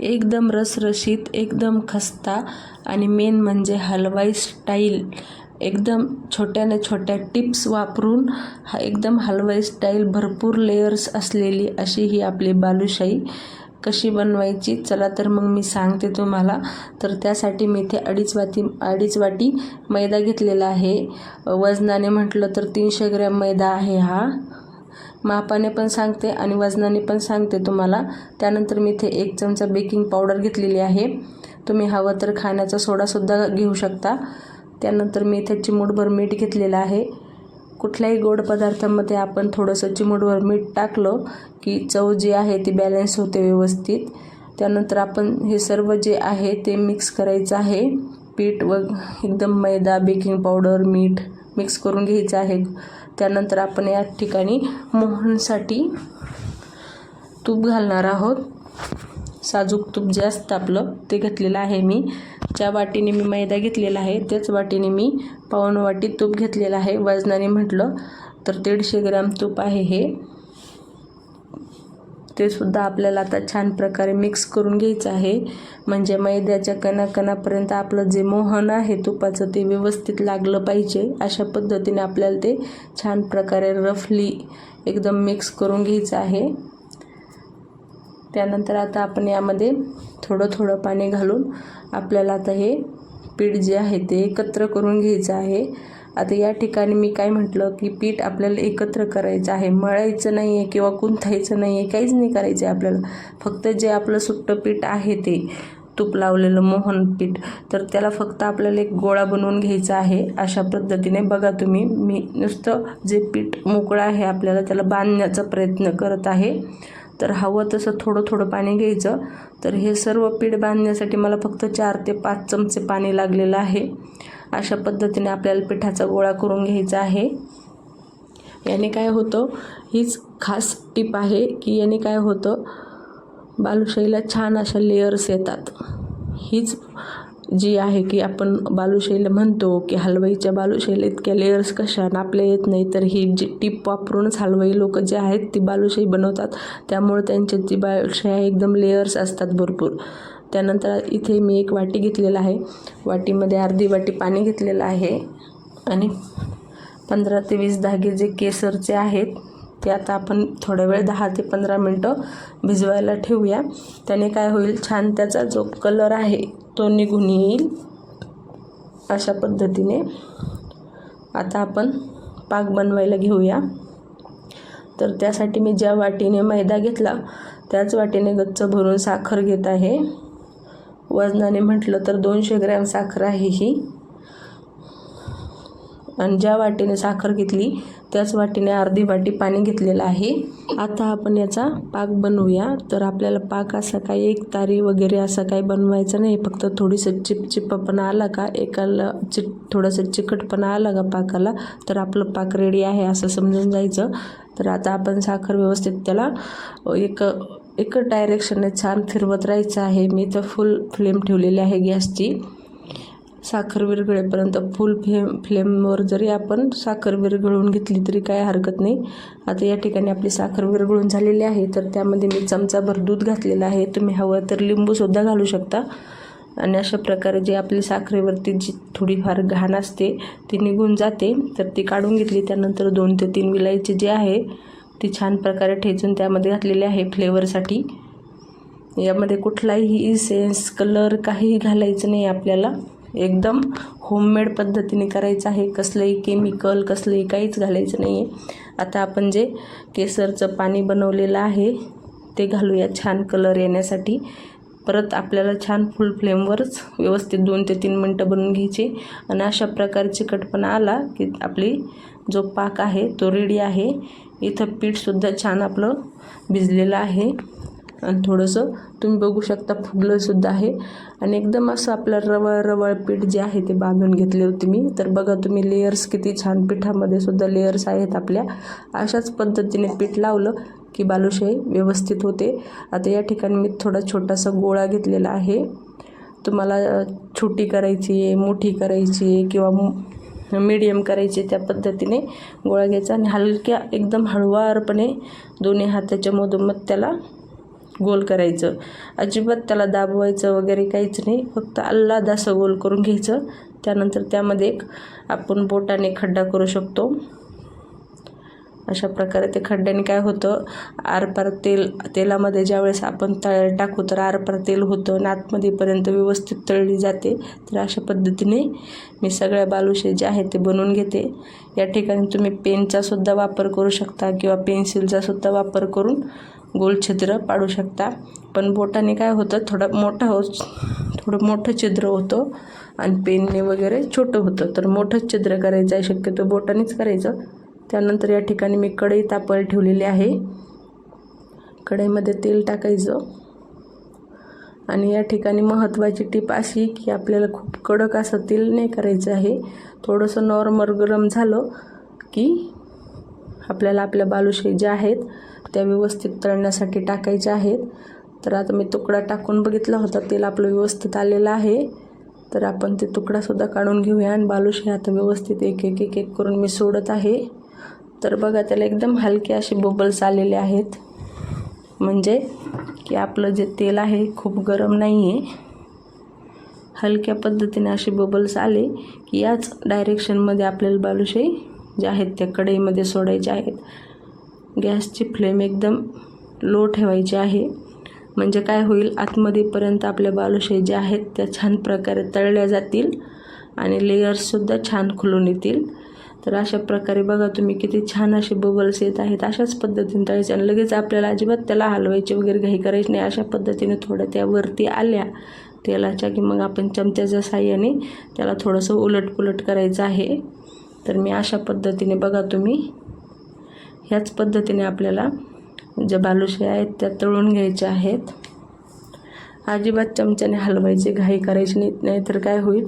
एकदम रसरशीत एकदम खस्ता आणि मेन म्हणजे हलवाई स्टाईल एकदम छोट्याने छोट्या टिप्स वापरून हा एकदम हलवाई स्टाईल भरपूर लेयर्स असलेली अशी ही आपली बालुशाही कशी बनवायची? चला तर मग मी सांगते तुम्हाला. तर त्यासाठी मी इथे अडीच वाटी अडीच वाटी मैदा घेतलेला आहे. वजनाने म्हटलं तर तीनशे ग्रॅम मैदा आहे हा. मापाने पण सांगते आणि वजनाने पण सांगते तुम्हाला. त्यानंतर मी इथे एक चमचा बेकिंग पावडर घेतलेली आहे. तुम्ही हवं तर खाण्याचा सोडासुद्धा घेऊ शकता. त्यानंतर मी इथे चिमूटभर मीठ घेतलेलं आहे. कुठल्याही गोड पदार्थामध्ये आपण थोडंसं चिमूटभर मीठ टाकलं की चव जी आहे ती बॅलन्स होते व्यवस्थित. त्यानंतर आपण हे सर्व जे आहे ते मिक्स करायचं आहे. पीठ व एकदम मैदा बेकिंग पावडर मीठ मिक्स करून घ्यायचं आहे. त्यानंतर आपण या ठिकाणी मोहनसाठी तूप घालणार आहोत. साजूक तूप जे असतं आपलं ते घेतलेलं आहे मी. ज्या वाटीने मी मैदा घेतलेला आहे त्याच वाटीने मी पाऊण वाटी तूप घेतलेलं आहे. वजनाने म्हटलं तर दीडशे ग्रॅम तूप आहे हे. ते सुद्धा आपल्याला आता छान प्रकारे मिक्स करून घ्यायचं आहे. म्हणजे मैद्याच्या कणाकणापर्यंत आपलं जे मोहन आहे तुपाचं ते व्यवस्थित लागलं पाहिजे. अशा पद्धतीने आपल्याला ते छान प्रकारे रफली एकदम मिक्स करून घ्यायचं आहे. त्यानंतर आता आपण यामध्ये थोडं थोडं पाणी घालून आपल्याला आता हे पीठ जे आहे ते एकत्र करून घ्यायचं आहे. आता या ठिकाणी मी काय म्हटलं की पीठ आपल्याला एकत्र करायचं आहे. मळायचं नाही आहे किंवा कुंथायचं नाही आहे काहीच नाही करायचं आहे आपल्याला. फक्त जे आपलं सुट्टं पीठ आहे ते तूप लावलेलं मोहन पीठ तर त्याला फक्त आपल्याला एक गोळा बनवून घ्यायचा आहे अशा पद्धतीने. बघा तुम्ही मी नुसतं जे पीठ मोकळं आहे आपल्याला त्याला बांधण्याचा प्रयत्न करत आहे. तर हवं तसं थोडं थोडं पाणी घ्यायचं. तर हे सर्व पीठ बांधण्यासाठी मला फक्त चार ते पाच चमचे पाणी लागलेलं आहे. अशा पद्धतीने आपल्याला पिठाचा गोळा करून घ्यायचा आहे. याने काय होतं? हीच खास टीप आहे की याने काय होतं? बालुशाहीला छान अशा लेयर्स येतात. हीच जी आहे की आपण बालुशाहीला म्हणतो की हलवाईच्या बालुशाहीला इतक्या लेयर्स कशा आपल्या येत नाही तर ही जी टीप वापरूनच हलवाई लोक जे आहेत ती बालुशाही बनवतात. त्यामुळे त्यांच्या जी बालुशाही एकदम लेयर्स असतात भरपूर. त्यानंतर इथे मी एक वाटी घेतलेला आहे. वाटीमध्ये अर्धी वाटी पाणी घेतलेलं आहे. आणि पंधरा ते वीस धागे जे केसरचे आहेत ते आता आपण थोडा वेळ दहा ते पंधरा मिनटं भिजवायला ठेवूया. त्याने काय होईल छान त्याचा जो कलर आहे तो निघून येईल. अशा पद्धतीने आता आपण पाक बनवायला घेऊया. तर त्यासाठी मी ज्या वाटीने मैदा घेतला त्याच वाटीने गच्च भरून साखर घेत आहे. वजनाने म्हटलं तर दोनशे ग्रॅम साखर आहे ही. आणि ज्या वाटीने साखर घेतली त्याच वाटीने अर्धी वाटी पाणी घेतलेलं आहे. आता आपण याचा पाक बनवूया. तर आपल्याला पाक असा काही एक तारी वगैरे असं काही बनवायचं नाही. फक्त थोडीसं चिपचिपपणा आला का एकाला चि थोडंसं चिकटपणा आला का पाकाला तर आपलं पाक रेडी आहे असं समजून जायचं. तर आता आपण साखर व्यवस्थित त्याला एक एक डायरेक्शनने छान फिरवत राहायचं आहे. मी तर फुल फ्लेम ठेवलेली आहे गॅसची. साखर विरघळेपर्यंत फुल फ्लेम फ्लेमवर जरी आपण साखर विरघळून घेतली तरी काय हरकत नाही. आता या ठिकाणी आपली साखर विरघळून झालेली आहे तर त्यामध्ये मी चमचाभर दूध घातलेलं आहे. तुम्ही हवं तर लिंबूसुद्धा घालू शकता. आणि अशा प्रकारे जी आपली साखरेवरती जी थोडीफार घाण असते ती निघून जाते. तर ती काढून घेतली. त्यानंतर दोन ते तीन विलायची जी आहे ती छान प्रकारे ठेचून त्यामध्ये घातलेली आहे फ्लेवरसाठी. यामध्ये कुठलाही इसेन्स कलर काहीही घालायचं नाही आपल्याला. एकदम होममेड पद्धतीने करायचं आहे. कसलंही केमिकल कसलंही काहीच घालायचं नाही आहे आता आपण जे केसरचं पाणी बनवलेलं आहे ते घालूया छान कलर येण्यासाठी. परत आपल्याला छान फुल फ्लेमवरच व्यवस्थित दोन ते तीन मिनटं बनवून घ्यायची. आणि अशा प्रकारची कटपणा आला की आपली जो पाक आहे तो रेडी आहे. इथं पीठसुद्धा छान आपलं भिजलेलं आहे. आणि थोडंसं तुम्ही बघू शकता फुगलंसुद्धा आहे. आणि एकदम असं आपलं रवळ रवळ पीठ जे आहे ते बांधून घेतले होते मी. तर बघा तुम्ही लेयर्स किती छान पिठामध्ये सुद्धा लेयर्स आहेत आपल्या. अशाच पद्धतीने पीठ लावलं. की बालुशाही व्यवस्थित होते. आता या ठिकाणी मी थोडा छोटासा गोळा घेतलेला आहे. तुम्हाला छोटी करायची आहे मोठी करायची आहे किंवा मीडियम करायची त्या पद्धतीने गोळा घ्यायचा आणि हलक्या एकदम हळुवारपणे दोन्ही हाताच्या मधोमध त्याला गोल करायचं. अजिबात त्याला दाबवायचं वगैरे काहीच नाही. फक्त अल्लाद असं गोल करून घ्यायचं. त्यानंतर त्यामध्ये एक आपण बोटाने खड्डा करू शकतो. अशा प्रकारे ते खड्ड्याने काय होतं? आरपार तेल तेलामध्ये ज्यावेळेस आपण तळ टाकू तर आरपार तेल होतं आणि आतमध्येपर्यंत व्यवस्थित तळली जाते. तर अशा पद्धतीने मी सगळ्या बालुशे जे आहेत ते बनवून घेते. या ठिकाणी तुम्ही पेनचासुद्धा वापर करू शकता किंवा पेन्सिलचासुद्धा वापर करून गोल छिद्र पाडू शकता. पण बोटाने काय होतं थोडं मोठं हो थोडं मोठं छिद्र होतं आणि पेनने वगैरे छोटं होतं. तर मोठंच छिद्र करायचं आहे शक्यतो बोटानेच करायचं. त्यानंतर या ठिकाणी मी कढई तापवायला ठेवलेली आहे. कढईमध्ये तेल टाकायचं. आणि या ठिकाणी महत्त्वाची टीप अशी की आपल्याला खूप कडक असं तेल नाही करायचं आहे. थोडंसं नॉर्मल गरम झालं की आपल्याला आपल्या बालुशाही ज्या आहेत त्या व्यवस्थित तळण्यासाठी टाकायच्या आहेत. तर आता मी तुकडा टाकून बघितला होता तेल आपलं व्यवस्थित आलेलं आहे. तर आपण ते तुकडासुद्धा काढून घेऊया आणि बालुशाही आता व्यवस्थित एक एक एक एक करून मी सोडत आहे. तर बघा त्याला एकदम हलके असे बबल्स आलेले आहेत. म्हणजे की आपलं जे तेल आहे खूप गरम नाही आहे हलक्या पद्धतीने असे बबल्स आले की याच डायरेक्शनमध्ये आपल्याला बालुशाही जे आहेत त्या कढईमध्ये सोडायचे आहेत. गॅसची फ्लेम एकदम लो ठेवायची आहे. म्हणजे काय होईल आतमध्येपर्यंत आपल्या बालुशाही ज्या आहेत त्या छान प्रकारे तळल्या जातील आणि लेयर्ससुद्धा छान खुलून येतील. तर अशा प्रकारे बघा तुम्ही किती छान असे बबल्स येत आहेत. अशाच पद्धतीने तळायचे आणि लगेच आपल्याला अजिबात त्याला हलवायचे वगैरे घाई करायचे नाही. अशा पद्धतीने थोड्या त्या वरती आल्या. तेलाच्या की मग आपण चमच्याच्या साह्याने त्याला थोडंसं उलटपुलट करायचं आहे. तर मी अशा पद्धतीने बघा तुम्ही. ह्याच पद्धतीने आपल्याला ज्या बालुशा आहेत त्या तळून घ्यायच्या आहेत. अजिबात चमच्याने हलवायचे घाई करायची नाही नाहीतर काय होईल?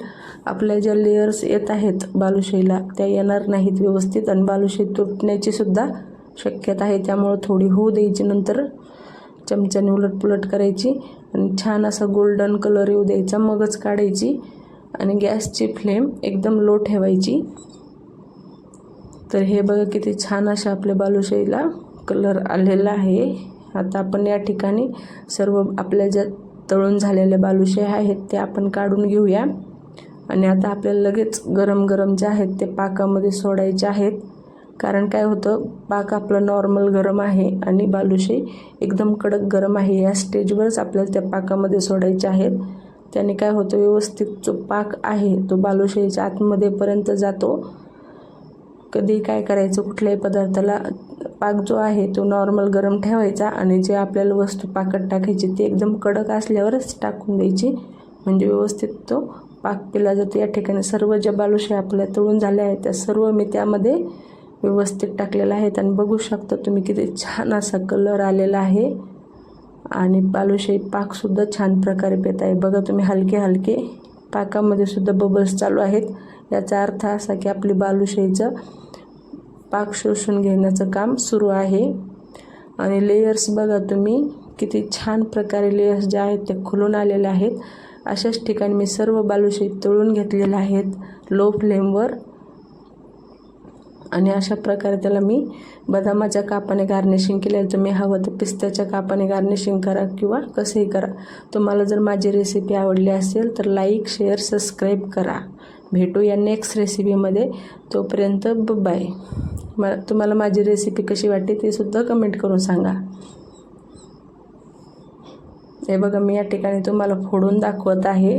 आपल्या ज्या लेयर्स येत आहेत बालुशाहीला त्या येणार नाहीत व्यवस्थित आणि बालुशाही तुटण्याची सुद्धा शक्यता आहे. त्यामुळं थोडी होऊ द्यायची नंतर चमच्याने उलटपुलट करायची आणि छान असा गोल्डन कलर येऊ द्यायचा. मगच काढायची आणि गॅसची फ्लेम एकदम लो ठेवायची. तर हे बघा किती छान अशा आपल्या बालुशाहीला कलर आलेला आहे. आता आपण या ठिकाणी सर्व आपल्या ज्या तळून झालेल्या बालुशाही आहेत ते आपण काढून घेऊया. आणि आता आपल्याला लगेच गरम गरम जे आहेत ते पाकामध्ये सोडायचे आहेत. कारण काय होतं पाक आपलं नॉर्मल गरम आहे आणि बालुशाही एकदम कडक गरम आहे. या स्टेजवरच आपल्याला त्या पाकामध्ये सोडायचे आहेत. त्याने काय होतं व्यवस्थित जो पाक आहे तो बालुशाहीच्या आतमध्येपर्यंत जातो. कधी काय करायचं कुठल्याही पदार्थाला पाक जो आहे तो नॉर्मल गरम ठेवायचा आणि जे आपल्याला वस्तू पाकात टाकायची ती एकदम कडक असल्यावरच टाकून द्यायची. म्हणजे व्यवस्थित तो पाक केला जातो. या ठिकाणी सर्व ज्या बालुशाही आपल्या तळून झाल्या आहेत त्या सर्व मी त्यामध्ये व्यवस्थित टाकलेल्या आहेत. आणि बघू शकता तुम्ही किती छान असा कलर आलेला आहे. आणि बालुशाही पाकसुद्धा छान प्रकारे पेत आहे. बघा तुम्ही हलके हलके पाकामध्ये सुद्धा बबल्स चालू आहेत. याचा अर्थ असा की आपली बालुशाहीचं पाक शोषून घेण्याचं काम सुरू आहे. आणि लेयर्स बघा तुम्ही किती छान प्रकारे लेयर्स ज्या आहेत त्या खुलून आलेले आहेत. अशाच ठिकाणी मी सर्व बालुशाही तळून घेतलेले आहेत. लो फ्लेमवर. आणि अशा प्रकारे त्याला मी बदामाच्या कापाने गार्निशिंग केले. तुम्ही हवं तर पिस्त्याच्या कापाने गार्निशिंग करा किंवा कसंही करा. तुम्हाला जर माझी रेसिपी आवडली असेल तर लाईक शेअर सबस्क्राईब करा. भेटू या नेक्स्ट रेसिपीमध्ये तोपर्यंत बाय म तुम्हाला माझी रेसिपी कशी वाटते ते सुद्धा कमेंट करून सांगा. हे बघा मी या ठिकाणी तुम्हाला फोडून दाखवत आहे.